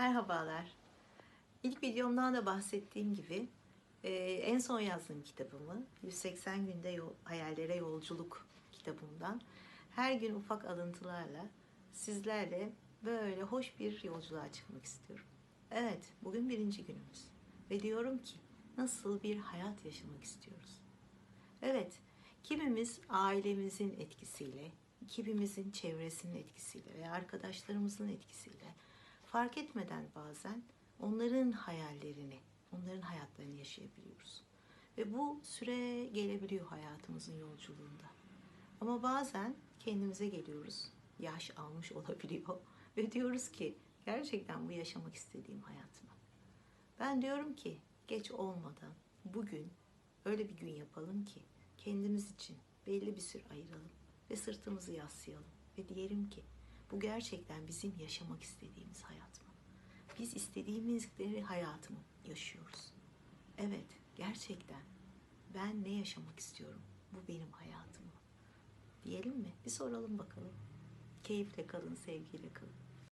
Merhabalar. İlk videomdan da bahsettiğim gibi e, en son yazdığım kitabımı 180 günde yol, hayallere yolculuk kitabımdan her gün ufak alıntılarla sizlerle böyle hoş bir yolculuğa çıkmak istiyorum. Evet, bugün birinci günümüz ve diyorum ki nasıl bir hayat yaşamak istiyoruz? Evet, kimimiz ailemizin etkisiyle, kimimizin çevresinin etkisiyle ve arkadaşlarımızın etkisiyle fark etmeden bazen onların hayallerini, onların hayatlarını yaşayabiliyoruz. Ve bu süre gelebiliyor hayatımızın yolculuğunda. Ama bazen kendimize geliyoruz, yaş almış olabiliyor ve diyoruz ki gerçekten bu yaşamak istediğim hayat mı? Ben diyorum ki geç olmadan bugün öyle bir gün yapalım ki kendimiz için belli bir süre ayıralım ve sırtımızı yaslayalım ve diyelim ki bu gerçekten bizim yaşamak istediğimiz hayat mı? Biz istediğimizleri hayatı mı yaşıyoruz? Evet, gerçekten ben ne yaşamak istiyorum? Bu benim hayatım mı? Diyelim mi? Bir soralım bakalım. Keyifle kalın, sevgiyle kalın.